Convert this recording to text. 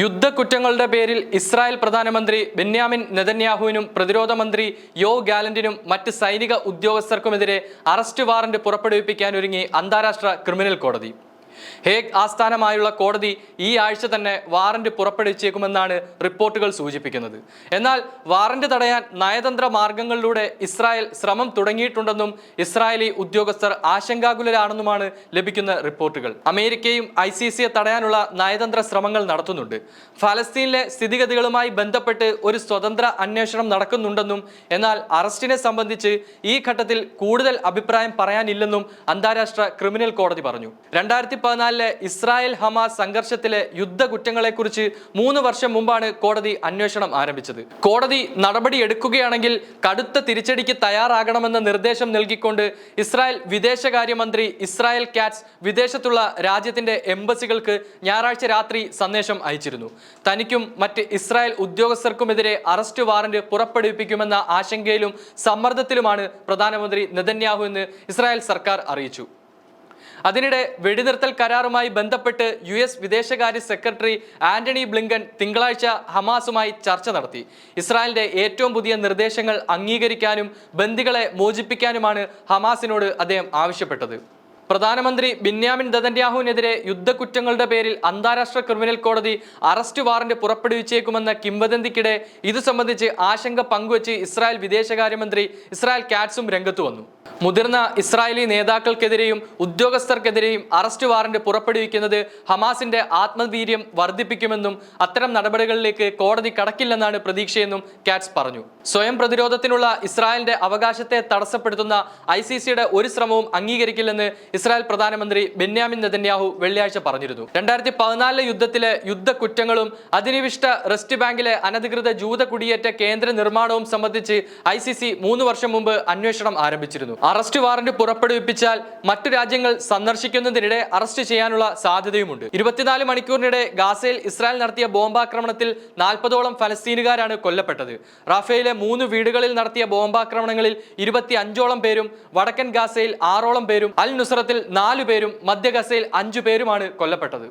യുദ്ധക്കുറ്റങ്ങളുടെ പേരിൽ ഇസ്രായേൽ പ്രധാനമന്ത്രി ബെന്യാമിൻ നെതന്യാഹുവിനും പ്രതിരോധ മന്ത്രി യോ ഗാലന്റിനും മറ്റ് സൈനിക ഉദ്യോഗസ്ഥർക്കുമെതിരെ അറസ്റ്റ് വാറന്റ് പുറപ്പെടുവിപ്പിക്കാൻ ഒരുങ്ങി അന്താരാഷ്ട്ര ക്രിമിനൽ കോടതി. ഹേഗ് ആസ്ഥാനമായുള്ള കോടതി ഈ ആഴ്ച തന്നെ വാറന്റ് പുറപ്പെടുവിച്ചേക്കുമെന്നാണ് റിപ്പോർട്ടുകൾ സൂചിപ്പിക്കുന്നത്. എന്നാൽ വാറന്റ് തടയാൻ നയതന്ത്ര മാർഗങ്ങളിലൂടെ ഇസ്രായേൽ ശ്രമം തുടങ്ങിയിട്ടുണ്ടെന്നും ഇസ്രായേലി ഉദ്യോഗസ്ഥർ ആശങ്കാകുലരാണെന്നുമാണ് ലഭിക്കുന്ന റിപ്പോർട്ടുകൾ. അമേരിക്കയും ഐ സി സിയെ തടയാനുള്ള നയതന്ത്ര ശ്രമങ്ങൾ നടത്തുന്നുണ്ട്. ഫലസ്തീനിലെ സ്ഥിതിഗതികളുമായി ബന്ധപ്പെട്ട് ഒരു സ്വതന്ത്ര അന്വേഷണം നടക്കുന്നുണ്ടെന്നും എന്നാൽ അറസ്റ്റിനെ സംബന്ധിച്ച് ഈ ഘട്ടത്തിൽ കൂടുതൽ അഭിപ്രായം പറയാനില്ലെന്നും അന്താരാഷ്ട്ര ക്രിമിനൽ കോടതി പറഞ്ഞു. രണ്ടായിരത്തി പതിനാലിലെ ഇസ്രായേൽ ഹമാസ് സംഘർഷത്തിലെ യുദ്ധകുറ്റങ്ങളെക്കുറിച്ച് മൂന്ന് വർഷം മുമ്പാണ് കോടതി അന്വേഷണം ആരംഭിച്ചത്. കോടതി നടപടി എടുക്കുകയാണെങ്കിൽ കടുത്ത തിരിച്ചടിക്ക് തയ്യാറാകണമെന്ന നിർദ്ദേശം നൽകിക്കൊണ്ട് ഇസ്രായേൽ വിദേശകാര്യമന്ത്രി ഇസ്രായേൽ കാറ്റ്സ് വിദേശത്തുള്ള രാജ്യത്തിന്റെ എംബസികൾക്ക് ഞായറാഴ്ച രാത്രി സന്ദേശം അയച്ചിരുന്നു. തനിക്കും മറ്റ് ഇസ്രായേൽ ഉദ്യോഗസ്ഥർക്കുമെതിരെ അറസ്റ്റ് വാറന്റ് പുറപ്പെടുവിപ്പിക്കുമെന്ന ആശങ്കയിലും സമ്മർദ്ദത്തിലുമാണ് പ്രധാനമന്ത്രി നെതന്യാഹു എന്ന് ഇസ്രായേൽ സർക്കാർ അറിയിച്ചു. അതിനിടെ വെടിനിർത്തൽ കരാറുമായി ബന്ധപ്പെട്ട് യു എസ് വിദേശകാര്യ സെക്രട്ടറി ആന്റണി ബ്ലിങ്കൻ തിങ്കളാഴ്ച ഹമാസുമായി ചർച്ച നടത്തി. ഇസ്രായേലിന്റെ ഏറ്റവും പുതിയ നിർദ്ദേശങ്ങൾ അംഗീകരിക്കാനും ബന്ദികളെ മോചിപ്പിക്കാനുമാണ് ഹമാസിനോട് അദ്ദേഹം ആവശ്യപ്പെട്ടത്. പ്രധാനമന്ത്രി ബിന്യാമിൻ ദതന്യാഹുവിനെതിരെ യുദ്ധക്കുറ്റങ്ങളുടെ പേരിൽ അന്താരാഷ്ട്ര ക്രിമിനൽ കോടതി അറസ്റ്റ് വാറന്റ് പുറപ്പെടുവിച്ചേക്കുമെന്ന കിംവദന്തിക്കിടെ ഇത് സംബന്ധിച്ച് ആശങ്ക പങ്കുവച്ച് ഇസ്രായേൽ വിദേശകാര്യമന്ത്രി ഇസ്രായേൽ കാറ്റ്സും രംഗത്തു വന്നു. മുതിർന്ന ഇസ്രായേലി നേതാക്കൾക്കെതിരെയും ഉദ്യോഗസ്ഥർക്കെതിരെയും അറസ്റ്റ് വാറന്റ് പുറപ്പെടുവിക്കുന്നത് ഹമാസിന്റെ ആത്മവീര്യം വർദ്ധിപ്പിക്കുമെന്നും അത്തരം നടപടികളിലേക്ക് കോടതി കടക്കില്ലെന്നാണ് പ്രതീക്ഷയെന്നും കാറ്റ്സ് പറഞ്ഞു. സ്വയം പ്രതിരോധത്തിനുള്ള ഇസ്രായേലിന്റെ അവകാശത്തെ തടസ്സപ്പെടുത്തുന്ന ഐ ഒരു ശ്രമവും അംഗീകരിക്കില്ലെന്ന് ഇസ്രായേൽ പ്രധാനമന്ത്രി ബെന്യാമിൻ നെതന്യാഹു വെള്ളിയാഴ്ച പറഞ്ഞിരുന്നു. രണ്ടായിരത്തി പതിനാലിലെ യുദ്ധത്തിലെ യുദ്ധക്കുറ്റങ്ങളും അധിനിവിഷ്ട റെസ്റ്റ് ബാങ്കിലെ അനധികൃത ജൂത കുടിയേറ്റ കേന്ദ്ര നിർമ്മാണവും സംബന്ധിച്ച് ഐ സി സി മൂന്ന് വർഷം മുമ്പ് അന്വേഷണം ആരംഭിച്ചിരുന്നു. അറസ്റ്റ് വാറന്റ് പുറപ്പെടുവിപ്പിച്ചാൽ മറ്റു രാജ്യങ്ങൾ സന്ദർശിക്കുന്നതിനിടെ അറസ്റ്റ് ചെയ്യാനുള്ള സാധ്യതയുമുണ്ട്. ഇരുപത്തിനാല് മണിക്കൂറിനിടെ ഗാസയിൽ ഇസ്രായേൽ നടത്തിയ ബോംബാക്രമണത്തിൽ നാൽപ്പതോളം ഫലസ്തീനുകാരാണ് കൊല്ലപ്പെട്ടത്. റാഫേലിലെ മൂന്ന് വീടുകളിൽ നടത്തിയ ബോംബാക്രമണങ്ങളിൽ ഇരുപത്തി അഞ്ചോളം പേരും വടക്കൻ ഗാസയിൽ ആറോളം പേരും അൽ നുസ്രത്തിൽ നാലു പേരും മധ്യ ഗസയിൽ അഞ്ചു പേരുമാണ് കൊല്ലപ്പെട്ടത്.